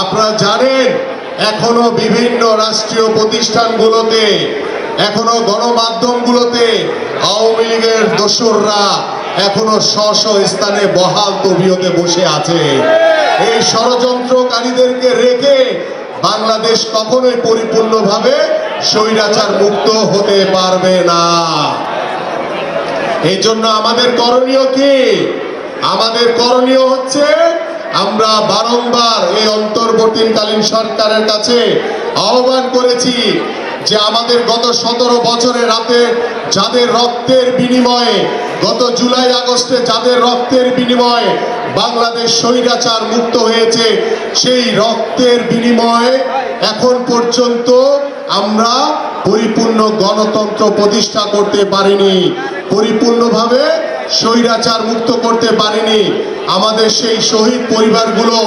আপনারা জানেন, এখনও বিভিন্ন রাষ্ট্রীয় প্রতিষ্ঠানগুলোতে, এখনও গণমাধ্যমগুলোতে আওয়ামী লীগের দোসররা এখনও স্ব স্থানে বহাল তবিয়তে বসে আছে। এই ষড়যন্ত্রকারীদেরকে রেখে বাংলাদেশ কখনোই পরিপূর্ণভাবে স্বৈরাচার মুক্ত হতে পারবে না। এই জন্য আমাদের করণীয় কি? আমাদের করণীয় হচ্ছে আমরা বারংবার এই অন্তর্বর্তীকালীন সরকারের কাছে আহ্বান করেছি যে আমাদের গত সতেরো বছরের রাতে যাদের রক্তের বিনিময়ে, গত জুলাই, আগস্টে যাদের রক্তের বিনিময়ে বাংলাদেশ স্বৈরাচার মুক্ত হয়েছে, সেই রক্তের বিনিময়ে এখন পর্যন্ত আমরা পরিপূর্ণ গণতন্ত্র প্রতিষ্ঠা করতে পারিনি। পরিপূর্ণভাবে স্বৈরাচার মুক্ত করতে পারিনি। আমাদের সেই শহীদ পরিবারগুলো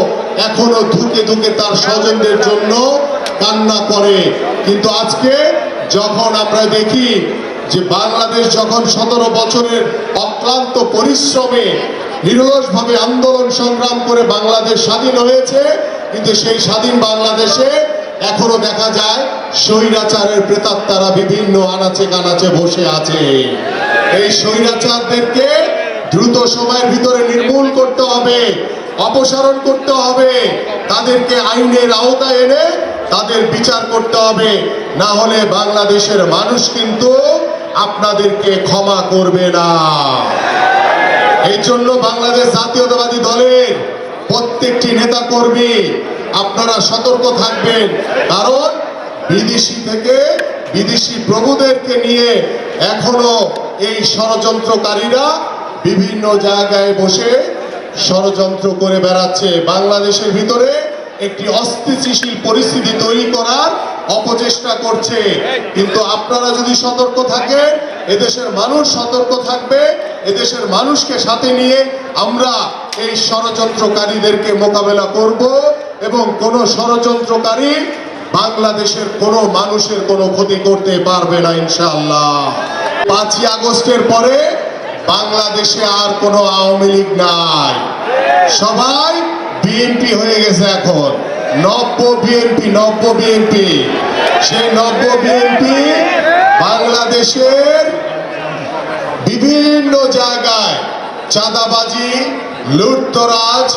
এখনও ধুকে ধুকে তার স্বজনদের জন্য কান্না করে। কিন্তু আজকে যখন আমরা দেখি যে বাংলাদেশ যখন সতেরো বছরের অক্লান্ত পরিশ্রমে নিরলসভাবে আন্দোলন সংগ্রাম করে বাংলাদেশ স্বাধীন হয়েছে, কিন্তু সেই স্বাধীন বাংলাদেশে এখনও দেখা যায় স্বৈরাচারের প্রেতাত্মারা বিভিন্ন আনাচে কানাচে বসে আছে। এই স্বৈরাচারদেরকে দ্রুত সময়ের ভিতরে নির্মূল করতে হবে, অপসারণ করতে হবে। তাদেরকে আইনের আওতায় এনে তাদের বিচার করতে হবে। না হলে বাংলাদেশের মানুষ কিন্তু আপনাদেরকে ক্ষমা করবে না। এই জন্য বাংলাদেশ জাতীয়তাবাদী দলের প্রত্যেকটি নেতা কর্মী আপনারা সতর্ক থাকবেন। কারণ বিদেশি থেকে বিদেশি প্রভুদেরকে নিয়ে এখনও এই ষড়যন্ত্রকারীরা বিভিন্ন জায়গায় বসে ষড়যন্ত্র করে বেড়াচ্ছে। বাংলাদেশের ভিতরে একটি অস্থিতিশীল পরিস্থিতি তৈরি করার অপচেষ্টা করছে। কিন্তু আপনারা যদি সতর্ক থাকেন, এদেশের মানুষ সতর্ক থাকবে, এদেশের মানুষকে সাথে নিয়ে আমরা এই ষড়যন্ত্রকারীদেরকে মোকাবেলা করব এবং কোন ষড়যন্ত্রকারী বাংলাদেশের কোনো মানুষের কোনো ক্ষতি করতে পারবে না, ইনশাআল্লাহ। পাঁচই আগস্টের পরে বাংলাদেশে আর কোনো আওয়ামী লীগ নাই। সবাই বিএনপি হয়ে গেছে এখন। নব্য বিএনপি নব্য বিএনপি সেই নব্য বিএনপি বাংলাদেশের বিভিন্ন জায়গায় চাঁদাবাজি, লুটতরাজ,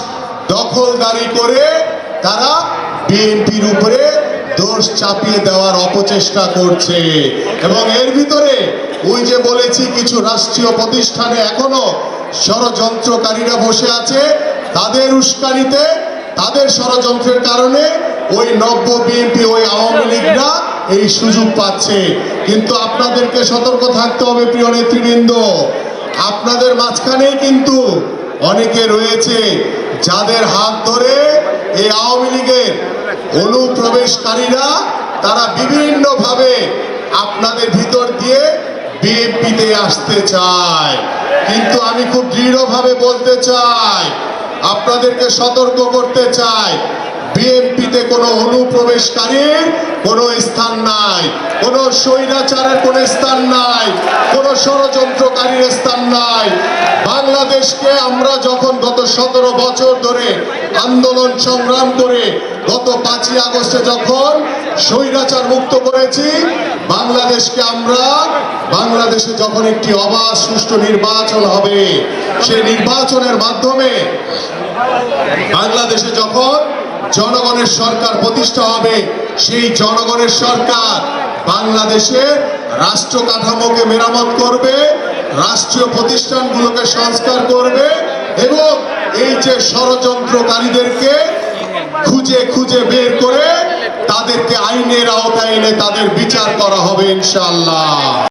দখলদারি করে তারা বিএনপির উপরে দোষ চাপিয়ে দেওয়ার অপচেষ্টা করছে। এবং এর ভিতরে যে বলেছি, কিছু রাষ্ট্রীয় প্রতিষ্ঠানে এখনও ষড়যন্ত্রকারীরা বসে আছে। তাদের উস্কানিতে, তাদের ষড়যন্ত্রের কারণে ওই নব্য বিএনপি, ওই আওয়ামী লীগরা এই সুযোগ পাচ্ছে। কিন্তু আপনাদেরকে সতর্ক থাকতে হবে, প্রিয় নেতৃবৃন্দ। আপনাদের মাঝখানেই কিন্তু অনেকে রয়েছে যাদের হাত ধরে এই আওয়ামী লীগের অনুপ্রবেশকারীরা, তারা বিভিন্নভাবে আপনাদের ভিতর দিয়ে বিএনপিতে আসতে চায়। কিন্তু আমি খুব দৃঢ়ভাবে বলতে চাই, আপনাদেরকে সতর্ক করতে চাই, বিএনপিতে কোনো অনুপ্রবেশকারীর কোনো স্থান নাই, কোনো স্বৈরাচারের কোনো স্থান নাই, কোনো ষড়যন্ত্রকারীর স্থান নাই। বাংলাদেশকে আমরা যখন সতেরো বছর ধরে আন্দোলন সংগ্রাম করে গত পাঁচই আগস্টে যখন স্বৈরাচার মুক্ত করেছি, বাংলাদেশকে আমরা, বাংলাদেশে যখন একটি অবাধ সুষ্ঠু নির্বাচন হবে সেই নির্বাচনের মাধ্যমে বাংলাদেশে যখন জনগণের সরকার প্রতিষ্ঠা হবে, সেই জনগণের সরকার বাংলাদেশের রাষ্ট্র কাঠামোকে মেরামত করবে, রাষ্ট্রীয় প্রতিষ্ঠানগুলোকে সংস্কার করবে এবং এই যে ষড়যন্ত্রকারীদেরকে খুঁজে খুঁজে বের করে তাদেরকে আইনের আওতায় এনে তাদের বিচার করা হবে ইনশাআল্লাহ।